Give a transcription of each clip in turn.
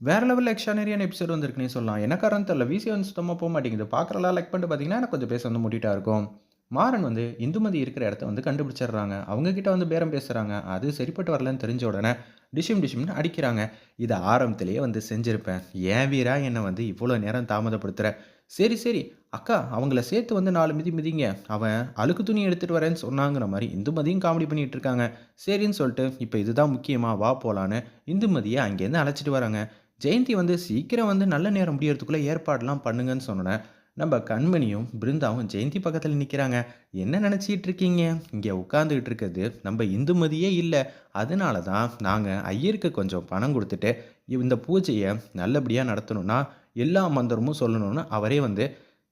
வேற லெவலில் எக்ஸ்ட்ரானரியான எபிசோட் வந்திருக்குனே சொல்லலாம். என்ன காரணம் தெரியல. விசி வந்து சுத்தமாக போக மாட்டேங்குது. பார்க்குறலாம் லைக் பண்ணிட்டு பார்த்தீங்கன்னா எனக்கு கொஞ்சம் பேச வந்து முட்டிட்டா இருக்கும். மாறன் வந்து இந்துமதி இருக்கிற இடத்த வந்து கண்டுபிடிச்சிடுறாங்க. அவங்கக்கிட்ட வந்து பேரம் பேசுகிறாங்க அது சரிப்பட்டு வரலன்னு தெரிஞ்ச உடனே டிஷிம் டிஷிம்னு அடிக்கிறாங்க. இதை ஆரம்பத்திலேயே வந்து செஞ்சுருப்பேன். ஏன் வீரா? என்னை வந்து இவ்வளோ நேரம் தாமதப்படுத்துகிற சரி சரி. அக்கா அவங்கள சேர்த்து வந்து நாலு மிதி மிதிங்க. அவன் அழுக்கு துணி எடுத்துகிட்டு வரேன்னு சொன்னாங்கிற மாதிரி இந்துமதியும் காமெடி பண்ணிகிட்டு இருக்காங்க. சரின்னு சொல்லிட்டு இப்போ இதுதான் முக்கியமாக வா போகலான்னு இந்துமதியை அங்கேருந்து அழைச்சிட்டு வராங்க. ஜெயந்தி வந்து சீக்கிரம் வந்து நல்ல நேரம் முடியறதுக்குள்ளே ஏற்பாடெலாம் பண்ணுங்கன்னு சொன்னேன் நம்ம கண்மணியும் பிருந்தாவும் ஜெயந்தி பக்கத்தில் நிற்கிறாங்க என்ன நினச்சிட்டு இருக்கீங்க? இங்கே உட்காந்துக்கிட்டு இருக்கிறது நம்ம இந்துமதியே இல்லை. அதனால தான் நாங்கள் ஐயருக்கு கொஞ்சம் பணம் கொடுத்துட்டு இந்த பூஜையை நல்லபடியாக நடத்தணும்னா எல்லா மந்திரமும் சொல்லணும்னு அவரே வந்து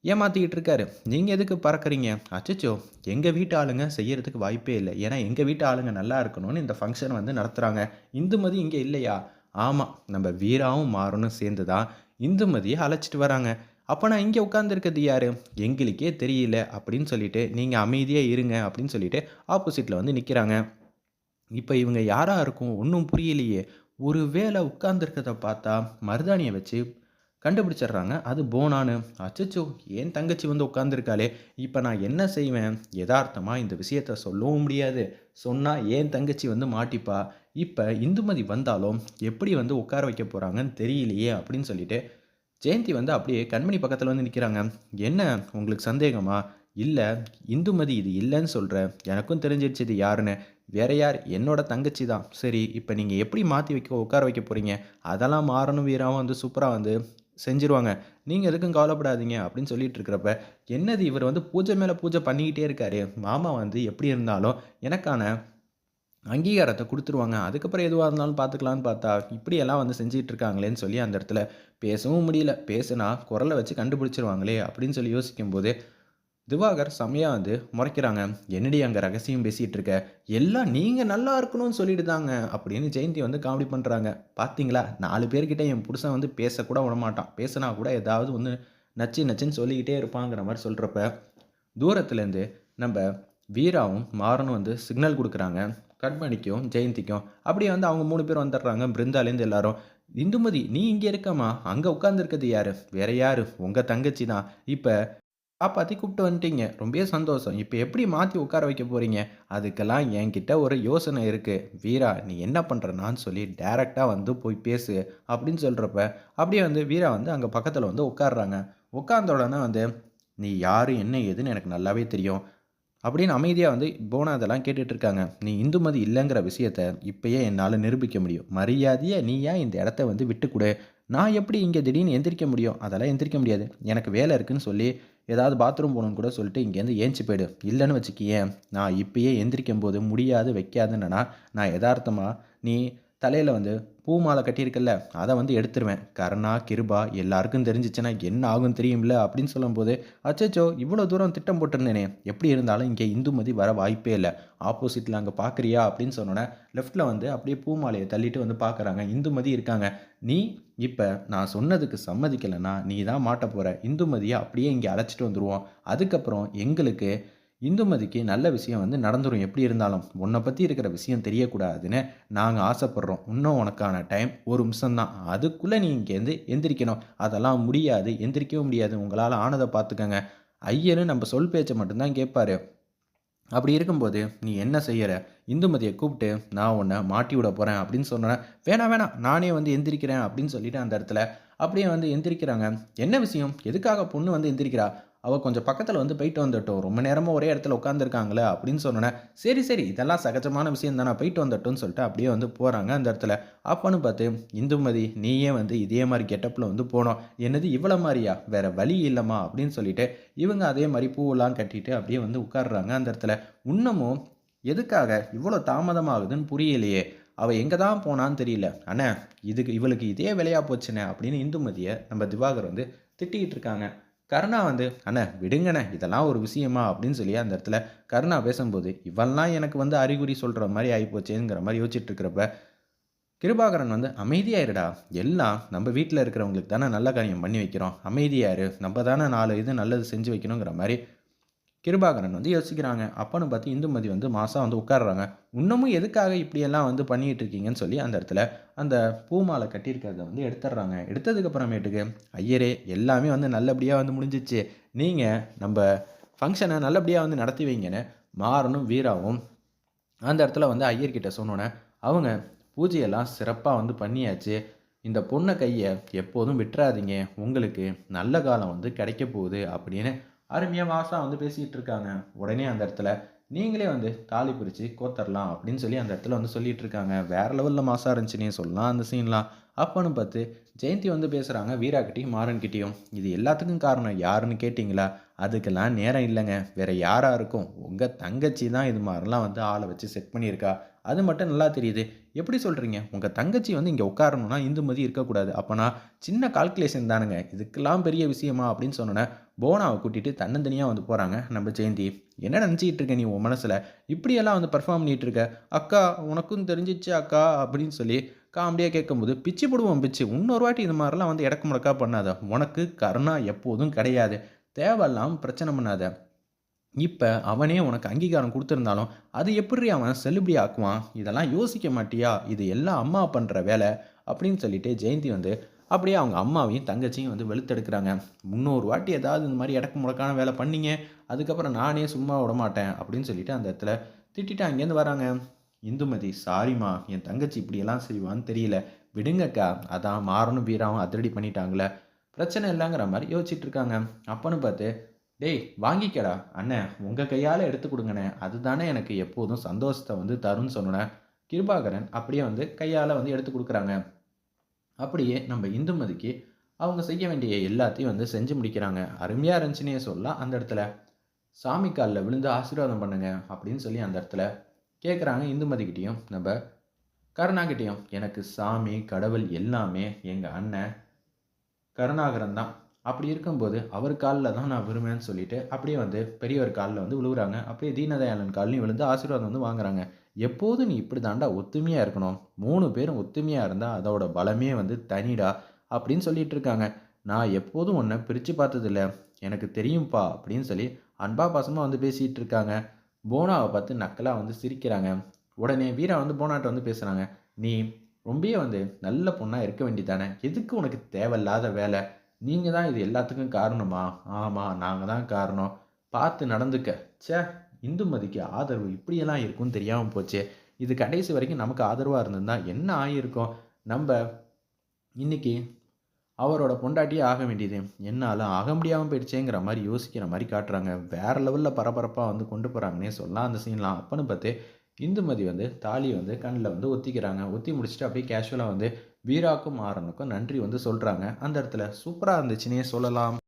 ஏமாற்றிக்கிட்டு இருக்காரு. நீங்கள் எதுக்கு பறக்குறீங்க? அச்சச்சோ எங்கள் வீட்டு ஆளுங்க செய்யறதுக்கு வாய்ப்பே இல்லை. ஏன்னா எங்கள் வீட்டு ஆளுங்க நல்லா இருக்கணும்னு இந்த ஃபங்க்ஷன் வந்து நடத்துகிறாங்க இந்துமதி இங்கே இல்லையா? ஆமாம் நம்ம வீராவும் மாறணும் சேர்ந்து தான் இந்துமதியை அழைச்சிட்டு வராங்க. அப்போ நான் இங்கே உட்காந்துருக்கிறது யார்? எங்களுக்கே தெரியல அப்படின்னு சொல்லிட்டு நீங்கள் அமைதியாக இருங்க அப்படின்னு சொல்லிட்டு ஆப்போசிட்டில் வந்து நிற்கிறாங்க இப்போ இவங்க யாராக இருக்கும்? ஒன்றும் புரியலையே. ஒரு வேளை உட்காந்துருக்கிறத பார்த்தா மருதாணியை வச்சு கண்டுபிடிச்சிடுறாங்க. அது போனான்னு. அச்சச்சோ ஏன் தங்கச்சி வந்து உட்காந்துருக்காளே இப்போ நான் என்ன செய்வேன்? யதார்த்தமாக இந்த விஷயத்த சொல்லவும் முடியாது. சொன்னால் ஏன் தங்கச்சி வந்து மாட்டிப்பா? இப்போ இந்துமதி வந்தாலும் எப்படி வந்து உட்கார வைக்க போகிறாங்கன்னு தெரியலையே அப்படின்னு சொல்லிட்டு ஜெயந்தி வந்து அப்படியே கண்மணி பக்கத்தில் வந்து நிற்கிறாங்க என்ன உங்களுக்கு சந்தேகமா? இல்லை இந்துமதி இது இல்லைன்னு சொல்கிற எனக்கும் தெரிஞ்சிருச்சு இது யாருன்னு. வேற யார்? என்னோட தங்கச்சி தான். சரி இப்போ நீங்கள் எப்படி மாற்றி வைக்க உட்கார வைக்க போகிறீங்க அதெல்லாம் மாறணும் வீராவும் வந்து சூப்பராக வந்து செஞ்சுருவாங்க. நீங்கள் எதுக்கும் கவலைப்படாதீங்க அப்படின்னு சொல்லிட்டு இருக்கிறப்ப என்னது இவர் வந்து பூஜை மேலே பூஜை பண்ணிக்கிட்டே இருக்காரு? மாமா வந்து எப்படி இருந்தாலும் எனக்கான அங்கீகாரத்தை கொடுத்துருவாங்க. அதுக்கப்புறம் எதுவாக இருந்தாலும் பார்த்துக்கலான்னு பார்த்தா இப்படியெல்லாம் வந்து செஞ்சிகிட்டு இருக்காங்களேன்னு சொல்லி அந்த இடத்துல பேசவும் முடியல. பேசுனா குரலை வச்சு கண்டுபிடிச்சிருவாங்களே அப்படின்னு சொல்லி யோசிக்கும்போது திவாகர் செம்மையாக வந்து முறைக்கிறாங்க. என்னடி அங்கே ரகசியம் பேசிகிட்டு இருக்க எல்லாம் நீங்கள் நல்லா இருக்கணும்னு சொல்லிட்டு தாங்க அப்படின்னு ஜெயந்தி வந்து காமெடி பண்ணுறாங்க பார்த்தீங்களா நாலு பேர்கிட்ட என் புருஷன் வந்து பேசக்கூட விட மாட்டான் பேசினா கூட ஏதாவது ஒன்று நச்சு நச்சுன்னு சொல்லிக்கிட்டே இருப்பாங்கிற மாதிரி சொல்கிறப்ப தூரத்துலேருந்து நம்ம வீராவும் மாறனும் வந்து சிக்னல் கொடுக்குறாங்க. கண்மணிக்கும் ஜெயந்திக்கும் அப்படியே வந்து அவங்க மூணு பேர் வந்துடுறாங்க. பிருந்தாலேருந்து எல்லாரும் இந்துமதி நீ இங்கே இருக்கம்மா. அங்கே உட்காந்துருக்கிறது யார்? வேற யார்? உங்கள் தங்கச்சி தான். இப்போ காப்பாற்றி கூப்பிட்டு வந்துட்டீங்க. ரொம்பவே சந்தோஷம். இப்போ எப்படி மாற்றி உட்கார வைக்க போகிறீங்க அதுக்கெல்லாம் என்கிட்ட ஒரு யோசனை இருக்குது வீரா நீ என்ன பண்ணுறனான்னு சொல்லி டேரெக்டாக வந்து போய் பேசு அப்படின்னு சொல்கிறப்ப அப்படியே வந்து வீரா வந்து அங்கே பக்கத்தில் வந்து உட்காடுறாங்க உட்கார்ந்த உடனே வந்து நீ யார்? என்ன ஏதுன்னு எனக்கு நல்லாவே தெரியும். அப்படின்னு அமைதியாக வந்து போனா அதெல்லாம் கேட்டுட்டு இருக்காங்க. நீ இந்துமதி இல்லைங்கிற விஷயத்த இப்பயே என்னால் நிரூபிக்க முடியும். மரியாதையை நீ ஏன் இந்த இடத்த வந்து விட்டுக்கொடு நான் எப்படி இங்கே திடீர்னு எந்திரிக்க முடியும்? அதெல்லாம் எந்திரிக்க முடியாது. எனக்கு வேலை இருக்குன்னு சொல்லி ஏதாவது பாத்ரூம் போகணுன்னு கூட சொல்லிட்டு இங்கேருந்து ஏஞ்சி போயிடு. இல்லைன்னு வச்சுக்கியேன். நான் இப்பயே எந்திரிக்கும் போது முடியாது வைக்காதுன்னா நான் யதார்த்தமாக நீ தலையில் வந்து பூ மாலை கட்டியிருக்கல அதை வந்து எடுத்துருவேன். கருணா கிருபா எல்லாருக்கும் தெரிஞ்சிச்சுன்னா என்ன ஆகும் தெரியும்ல அப்படின்னு சொல்லும்போது அச்சச்சோ இவ்வளோ தூரம் திட்டம் போட்டிருந்தேனே எப்படி இருந்தாலும் இங்கே இந்துமதி வர வாய்ப்பே இல்லை. ஆப்போசிட்டில் அங்கே பார்க்குறியா அப்படின்னு சொன்னோன்னே லெஃப்ட்டில் வந்து அப்படியே பூ மாலையை தள்ளிட்டு வந்து பார்க்குறாங்க இந்துமதி இருக்காங்க. நீ இப்போ நான் சொன்னதுக்கு சம்மதிக்கலைன்னா நீ தான் மாட்ட போகிற இந்துமதியை அப்படியே இங்கே அழைச்சிட்டு வந்துடுவோம் அதுக்கப்புறம் எங்களுக்கு இந்துமதிக்கு நல்ல விஷயம் வந்து நடந்துடும் எப்படி இருந்தாலும் உன்னை பற்றி இருக்கிற விஷயம் தெரியக்கூடாதுன்னு நாங்கள் ஆசைப்பட்றோம். இன்னும் உனக்கான டைம் ஒரு நிமிஷம்தான். அதுக்குள்ளே நீ இங்கேருந்து எந்திரிக்கணும். அதெல்லாம் முடியாது. எந்திரிக்கவும் முடியாது. உங்களால் ஆனதை பார்த்துக்கங்க. ஐயனு நம்ம சொல் பேச்சை மட்டும்தான் கேட்பாரு. அப்படி இருக்கும்போது நீ என்ன செய்கிற இந்துமதியை கூப்பிட்டு நான் உன்னை மாட்டி விட போகிறேன் அப்படின்னு சொன்னேன் வேணாம் வேணாம் நானே வந்து எந்திரிக்கிறேன் அப்படின்னு சொல்லிட்டு அந்த இடத்துல அப்படியே வந்து எந்திரிக்கிறாங்க. என்ன விஷயம்? எதுக்காக பொண்ணு வந்து எந்திரிக்கிறா? அவள் கொஞ்சம் பக்கத்தில் வந்து போயிட்டு வந்துட்டோம் ரொம்ப நேரமாக ஒரே இடத்துல உட்காந்துருக்காங்களே அப்படின்னு சொன்னோன்னே சரி சரி இதெல்லாம் சகஜமான விஷயம் தானே போயிட்டு வந்துட்டோம்னு சொல்லிட்டு அப்படியே வந்து போகிறாங்க அந்த இடத்துல. அப்போன்னு பார்த்து இந்துமதி நீயே வந்து இதே மாதிரி கெட்டப்பில் வந்து போனோம். என்னது இவ்வளோ மாதிரியா? வேற வழி இல்லைம்மா அப்படின்னு சொல்லிட்டு இவங்க அதே மாதிரி பூவெல்லாம் கட்டிட்டு அப்படியே வந்து உட்காடுறாங்க அந்த இடத்துல. இன்னமும் எதுக்காக இவ்வளோ தாமதமாகுதுன்னு புரியலையே. அவள் எங்கே தான் போனான்னு தெரியல. அண்ணே இதுக்கு இவளுக்கு இதே விலையாக போச்சுண்ணே அப்படின்னு இந்துமதியை நம்ம திவாகர் வந்து திட்டிகிட்டு இருக்காங்க. கருணா வந்து அண்ணே விடுங்கண்ணே இதெல்லாம் ஒரு விஷயமா? அப்படின்னு சொல்லி அந்த இடத்துல கருணா பேசும்போது இவெல்லாம் எனக்கு வந்து அறிகுறி சொல்கிற மாதிரி ஆகிப்போச்சேங்கிற மாதிரி யோசிச்சுட்டு இருக்கிறப்ப கிருபாகரன் வந்து அமைதியாயிருடா எல்லாம் நம்ம வீட்டில் இருக்கிறவங்களுக்கு தானே நல்ல காரியம் பண்ணி வைக்கிறோம். அமைதியாரு நம்ம தானே நாலு இது நல்லது செஞ்சு வைக்கணுங்கிற மாதிரி கிருபாகரன் வந்து யோசிக்கிறாங்க. அப்பன்னு பார்த்து இந்துமதி வந்து மாதம் வந்து உட்காடுறாங்க இன்னமும் எதுக்காக இப்படியெல்லாம் வந்து பண்ணிகிட்டு இருக்கீங்கன்னு சொல்லி அந்த இடத்துல அந்த பூமாலை கட்டியிருக்கிறத வந்து எடுத்துடுறாங்க. எடுத்ததுக்கப்புறமேட்டுக்கு ஐயரே எல்லாமே வந்து நல்லபடியாக வந்து முடிஞ்சிச்சு. நீங்கள் நம்ம ஃபங்க்ஷனை நல்லபடியாக வந்து நடத்தி வைங்கன்னு மாறனும் வீராவும் அந்த இடத்துல வந்து ஐயர்கிட்ட சொன்னோன்னே அவங்க பூஜையெல்லாம் சிறப்பாக வந்து பண்ணியாச்சு. இந்த பொண்ணை கையை எப்போதும் விட்டுறாதீங்க. உங்களுக்கு நல்ல காலம் வந்து கிடைக்க போகுது அப்படின்னு அருமையாக மாசா வந்து பேசிகிட்டு இருக்காங்க உடனே அந்த இடத்துல நீங்களே வந்து தாலி பிரித்து கோத்தரலாம் அப்படின்னு சொல்லி அந்த இடத்துல வந்து சொல்லிட்டு இருக்காங்க வேற லெவலில் மாசாக இருந்துச்சுன்னே சொல்லலாம் அந்த சீன்லாம். அப்போன்னு பார்த்து ஜெயந்தி வந்து பேசுகிறாங்க வீராக்கிட்டையும் மாறன்கிட்டையும். இது எல்லாத்துக்கும் காரணம் யாருன்னு கேட்டிங்களா? அதுக்கெல்லாம் நேரம் இல்லைங்க. வேற யாராக இருக்கும்? உங்கள் தங்கச்சி தான் இது மாதிரிலாம் வந்து ஆளை வச்சு செட் பண்ணியிருக்கா. அது மட்டும் நல்லா தெரியுது. எப்படி சொல்கிறீங்க உங்கள் தங்கச்சி வந்து இங்கே உட்காரணும்னா இந்துமதி இருக்கக்கூடாது. அப்போனா சின்ன கால்குலேஷன் தானுங்க. இதுக்கெல்லாம் பெரிய விஷயமா அப்படின்னு சொன்னோன்னே போனாவை கூட்டிகிட்டு தன்னந்தனியாக வந்து போகிறாங்க நம்ம ஜெயந்தி. என்ன நினச்சிக்கிட்டு இருக்க நீ உன் மனசில்? இப்படியெல்லாம் வந்து பர்ஃபார்ம் பண்ணிகிட்டு இருக்க. அக்கா உனக்கும் தெரிஞ்சிச்சு அக்கா அப்படின்னு சொல்லி காமெடியாக கேட்கும்போது பிச்சு போடுவோம் பிச்சு. இன்னொரு வாட்டி இது மாதிரிலாம் வந்து இடக்கு முடக்கா பண்ணாத. உனக்கு கருணா எப்போதும் கிடையாது. தேவையில்லாமல் பிரச்சனை பண்ணாத. இப்போ அவனே உனக்கு அங்கீகாரம் கொடுத்துருந்தாலும் அது எப்படி அவன் செல்லுபடி ஆக்குவான்? இதெல்லாம் யோசிக்க மாட்டியா? இது எல்லாம் அம்மா பண்ணுற வேலை அப்படின்னு சொல்லிட்டு ஜெயந்தி வந்து அப்படியே அவங்க அம்மாவையும் தங்கச்சியும் வந்து வெளுத்தெடுக்கிறாங்க. முன்னூறு வாட்டி ஏதாவது இந்த மாதிரி இடக்கு முடக்கான வேலை பண்ணீங்க அதுக்கப்புறம் நானே சும்மா விட மாட்டேன் அப்படின்னு சொல்லிட்டு அந்த இடத்துல திட்டிட்டு அங்கேருந்து வராங்க. இந்துமதி சாரிம்மா என் தங்கச்சி இப்படியெல்லாம் செய்வான்னு தெரியல. விடுங்கக்கா அதான் மாறணும் வீராவும் அதிரடி பண்ணிட்டாங்களே. பிரச்சனை இல்லைங்கிற மாதிரி யோசிச்சுட்டு இருக்காங்க. அப்பன்னு பார்த்து டேய் வாங்கிக்கடா. அண்ணன் உங்கள் கையால் எடுத்து கொடுங்கண்ணே. அதுதானே எனக்கு எப்போதும் சந்தோஷத்தை வந்து தரும்னு சொன்னேன். கிருபாகரன் அப்படியே வந்து கையால் வந்து எடுத்து கொடுக்குறாங்க. அப்படியே நம்ம இந்துமதிக்கு அவங்க செய்ய வேண்டிய எல்லாத்தையும் வந்து செஞ்சு முடிக்கிறாங்க. அருமையாக இருந்துச்சுன்னே சொல்லலாம் அந்த இடத்துல. சாமி காலில் விழுந்து ஆசீர்வாதம் பண்ணுங்க அப்படின்னு சொல்லி அந்த இடத்துல கேட்குறாங்க இந்துமதிக்கிட்டேயும் நம்ம கருணாகிட்டேயும். எனக்கு சாமி கடவுள் எல்லாமே எங்கள் அண்ணன் கருணாகரன் தான். அப்படி இருக்கும்போது அவர் காலில் தான் நான் விரும்புவேன்னு சொல்லிட்டு அப்படியே வந்து பெரியவர் காலில் வந்து விழுகுறாங்க அப்படியே தீனதயாளன் காலையும் விழுந்து ஆசீர்வாதம் வந்து வாங்குறாங்க. எப்போதும் நீ இப்படி தாண்டா ஒத்துமையாக இருக்கணும்? மூணு பேரும் ஒத்துமையாக இருந்தால் அதோட பலமே வந்து தனிடா அப்படின்னு சொல்லிட்டு இருக்காங்க. நான் எப்போதும் ஒன்றை பிரித்து பார்த்ததில்ல. எனக்கு தெரியும்ப்பா அப்படின்னு சொல்லி அன்பா பாசமாக வந்து பேசிகிட்டு இருக்காங்க. போனாவை பார்த்து நக்கலாக வந்து சிரிக்கிறாங்க. உடனே வீரா வந்து போனாட்ட வந்து பேசுகிறாங்க நீ ரொம்பவே வந்து நல்ல பொண்ணாக இருக்க வேண்டியதானே எதுக்கு உனக்கு தேவையில்லாத வேலை? நீங்கள் தான் இது எல்லாத்துக்கும் காரணமா? ஆமாம் நாங்கள் தான் காரணம். பார்த்து நடந்துக்க. ச்சே இந்துமதிக்கு ஆதரவு இப்படியெல்லாம் இருக்கும்னு தெரியாமல் போச்சு. இது கடைசி வரைக்கும் நமக்கு ஆதரவாக இருந்திருந்தா என்ன ஆகியிருக்கும் நம்ம இன்னைக்கு அவரோட பொண்டாட்டியே ஆக வேண்டியது. என்னால் ஆக முடியாமல் போயிடுச்சேங்கிற மாதிரி யோசிக்கிற மாதிரி காட்டுறாங்க. வேறு லெவலில் பரபரப்பாக வந்து கொண்டு போகிறாங்கன்னே சொல்லலாம் அந்த சீன்லாம் அப்போன்னு பார்த்து இந்துமதி வந்து தாலியை வந்து கண்ணில் வந்து ஒத்திக்கிறாங்க. ஒத்தி முடிச்சுட்டு அப்படியே கேஷுவலாக வந்து வீராக்கும் ஆரனுக்கும் நன்றி வந்து சொல்கிறாங்க அந்த இடத்துல சூப்பராக இருந்துச்சுன்னே சொல்லலாம்.